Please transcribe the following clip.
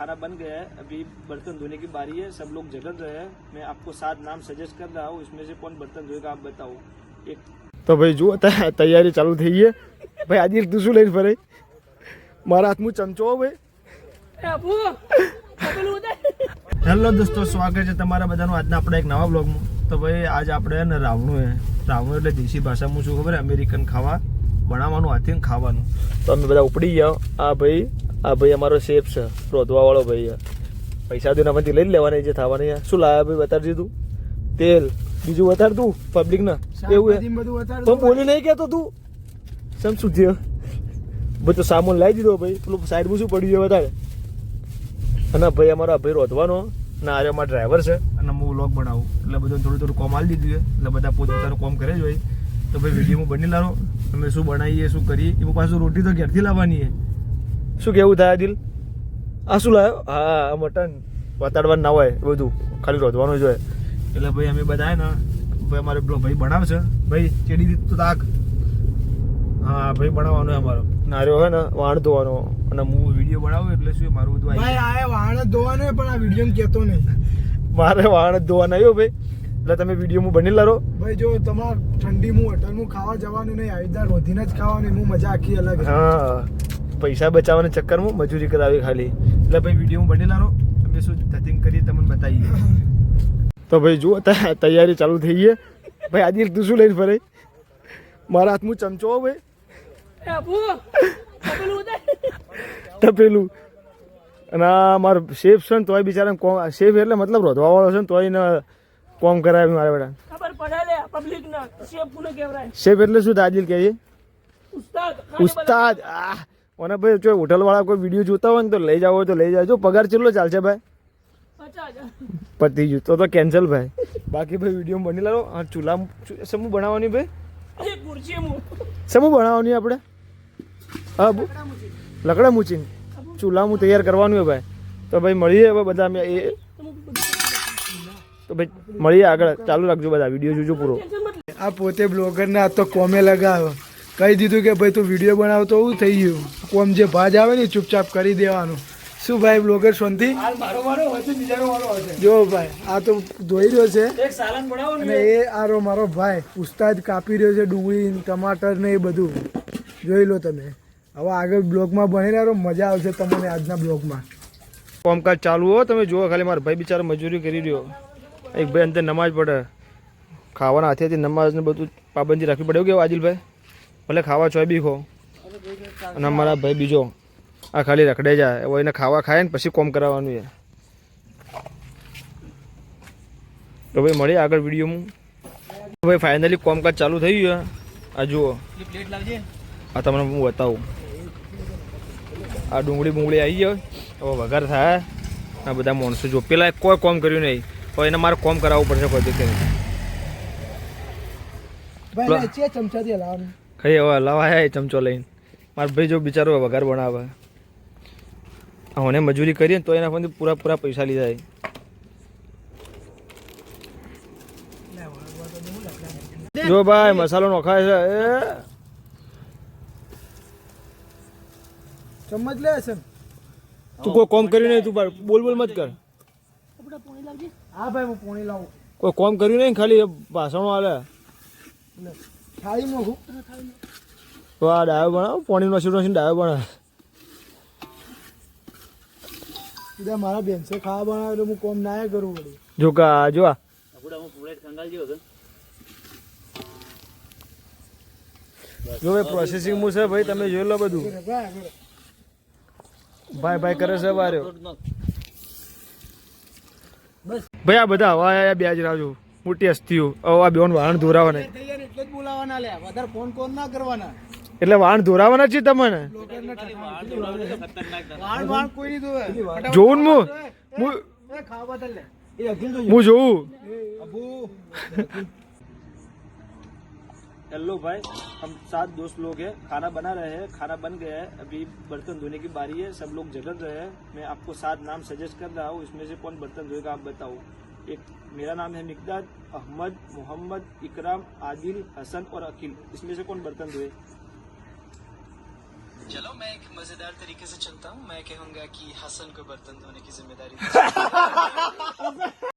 खाना बन गया है अभी बर्तन धोने की बारी है सब लोग जगल रहे हैं मैं आपको सात नाम सजेस्ट कर रहा हूँ इसमें से कौन बर्तन धोएगा आप बताओ एक તો ભાઈ જુઓ ત- તૈયારી ચાલુ થઈ ગઈ ભાઈ આજે તું શું લઈને ફરે મારા હાથમાં ચમચો હો ભાઈ હેલો દોસ્તો સ્વાગત છે તમારા બધાનું આજના આપણા એક નવા બ્લોગમાં તો ભાઈ આજ આપણે ને રાવણું હે રાવણું એટલે દેશી ભાષામાં શું ખબર અમેરિકન ખાવા બનાવવાનું હાથે ને ખાવાનું તો અમે બધા ઉપડી ગયા આ ભાઈ આ ભાઈ અમારો શેફ છે રોધવાવાળો ભાઈ પૈસા દઈને આપણથી લઈ લેવાના જે થવાની શું લાવ્યા ભાઈ બતાડજે તું તેલ. બીજું વધાર તું પબ્લિક ને? એવું તો બોલી નહીં કેતો તું. સમ શું થયો? ભાઈ તો સામાન લાવી દીધો ભાઈ. પેલું સાઈડમાં શું પડ્યું છે વધારે? અને ભાઈ અમારો ભાઈ રોધવાનો. ના આજે અમારા ડ્રાઈવર છે. અને હું વ્લોગ બનાવું. એટલે બધું થોડું થોડું કોમ આલી દીધું છે. એટલે બધા પોતપોતાનું કોમ કરે જ હોય તો ભાઈ વિડીયોમાં બની લાવો. અમે શું બનાવીએ શું કરીએ એ પાછું રોટી તો ઘેરથી લાવવાની છે. શું કેવું થાય દિલ? આ શું લાવ્યો હા મટન વાતાડવાનું ના હોય બધું ખાલી રોધવાનું જ હોય. એટલે ભાઈ અમે બધા ને ભાઈ અમારે પેલો ભાઈ બનાવશે. ભાઈ ચેડી દીધું તાક. હા ભાઈ બનાવવાનો અમારો. નાર્યો હોય ને વાણ ધોવાનો. અને હું વીડિયો બનાવું એટલે શું મારું બધું ભાઈ આ વાણ ધોવાનો પણ આ વીડિયો કેતો નહીં. મારે વાણ ધોવાના આવ્યો ભાઈ. એટલે તમે વીડિયો હું બની લારો. ભાઈ જો તમારે ઠંડીમાં હોટલમાં ખાવા જવાનું નહીં આવી રીતના રોધીને જ ખાવાની હું મજા આખી અલગ. હા. પૈસા બચાવવાના ચક્કરમાં મજૂરી કરાવી ખાલી. એટલે ભાઈ વિડીયોમાં બની લારો. અમે શું ધતિંગ કરીએ તમને બતાવીએ. તો ભાઈ જુઓ તૈયારી ચાલુ થઈ ગઈ ભાઈ આજે તું શું લઈને ફરે? મારા હાથમાં ચમચો ભાઈ. તપેલું અને મારો શેફ છે ને તોય બિચારા કોમ શેફ એટલે મતલબ રોધવા વાળો છે ને તોય એને કોમ કરાવે મારા બેટા ના. શેફ એટલે શું તાજીલ કહીએ ઉસ્તાદ. ઉસ્તાદ. આ મને ભાઈ જો હોટલ વાળા કોઈ વીડિયો જોતા હોય ને તો લઈ જાવ હોય તો લઈ જાજો પગાર ચેટલો ચાલશે ભાઈ? પતી ગયું તો તો કેન્સલ ભાઈ. બાકી ભાઈ વીડિયો બની લાવો. આ ચૂલા સમૂહ બનાવવાની ભાઈ? ખુરશી હું સમૂહ બનાવવાની આપણે? હા લકડા મૂચીને. ચૂલા હું તૈયાર કરવાનું હોય ભાઈ. તો ભાઈ મળીએ હવે બધા અમે. એ તો ભાઈ મળીએ આગળ. ચાલુ રાખજો બધા. વીડિયો જોજો પૂરો. આ પોતે બ્લોગર ને આ તો કોમે લગાવ્યો. કહી દીધું કે ભાઈ તું વીડિયો બનાવતો એવું થઈ ગયું. કોમ જે ભાજ આવે ને ચૂપચાપ કરી દેવાનું. શું ભાઈ બ્લોગર શાંતિ? મારો મારો હોય છે બીજાનો મારો હોય છે. જો ભાઈ આ તો ધોઈ રહ્યો છે. અને એ આરો મારો ભાઈ ઉસ્તાદ કાપી રહ્યો છે ડુંગળી ને ટમાટર ને એ બધું. જોઈ લો તમે. હવે આગળ બ્લોગમાં બની રહ્યો મજા આવશે તમને આજના બ્લોગમાં. કામકાજ ચાલુ હો તમે જુઓ ખાલી મારો ભાઈ બિચારો મજૂરી કરી રહ્યો. એક ભાઈ અંદર નમાજ પડે ખાવાના હાથેથી નમાજ ને બધું પાબંદી રાખવી પડે. એવું કેવું આદિલભાઈ ભલે ખાવા ચોય બી ખો. અને અમારા ભાઈ બીજો આ ખાલી રખડે જાય. એવો એને ખાવા ખાય ને પછી કોમ કરાવવાનું છે. તો ભાઈ મળીએ આગળ વિડીયોમાં. ભાઈ ફાઇનલી કોમકાજ ચાલુ થઈ ગયું આ જુઓ. આ તમને હું બતાવું. આ ડુંગળી બુંગળી આવી ગયો હવે વઘાર થાય. આ બધા માણસો જો પેલા કોઈ કોમ કર્યું નહીં. હવે એને મારે કોમ કરાવવું પડશે કોઈ ભાઈ ચમચાથી હલાવવાનું કઈ હવે હલાવાયા એ ચમચો લઈને. મારો ભાઈ જો બિચારો વઘાર બનાવે. આ મજૂરી કરીએ ને તો એના પરથી પૂરા પૂરા પૈસા લીધા જો ભાઈ મસાલો નોખાય છે એ. ચમચ લે છે. તું કોઈ કોમ કર્યું નહીં તું ભાઈ બોલ બોલ મત કર. હા ભાઈ હું પોણી લાવું. કોઈ કોમ કર્યું નહીં ખાલી ભાષણો હાલે. થાળી મોઘું તો આ ડાયો બનાવો પોણીનો સીટો ડાયો બનાવે મારા બેનસે ખાવા બનાવે એટલે હું કોમ ના કરું વળી. જો કા જો આ. જો ભાઈ પ્રોસેસિંગમાં છે ભાઈ તમે જોઈ લો બધું. ભાઈ ભાઈ. કરે છે વાર્યો ભાઈ આ બધા હવા આયા બે જ રાજો મોટી હસ્તીઓ આ બેન વાહન ધોરાવા જ બોલાવાના લે વધારે ફોન કોન ના કરવાના એટલે વાહન ધોરાવાના છે તમને વાળ વાળ કોઈ નહીં ધોવે જોઉં ને હું હું એ ખાવા બદલ લે હું જોઉં અબુ हेलो भाई हम सात दोस्त लोग हैं खाना बना रहे हैं खाना बन गया है अभी बर्तन धोने की बारी है सब लोग जगल रहे हैं मैं आपको सात नाम सजेस्ट कर रहा हूँ इसमें से कौन बर्तन धोएगा आप बताओ एक मेरा नाम है मिकदाद अहमद मोहम्मद इकराम आदिल हसन और अकील। इसमें से कौन बर्तन धोए? चलो मैं एक मज़ेदार तरीके से चलता हूँ। मैं कहूँगा कि हसन को बर्तन धोने की ज़िम्मेदारी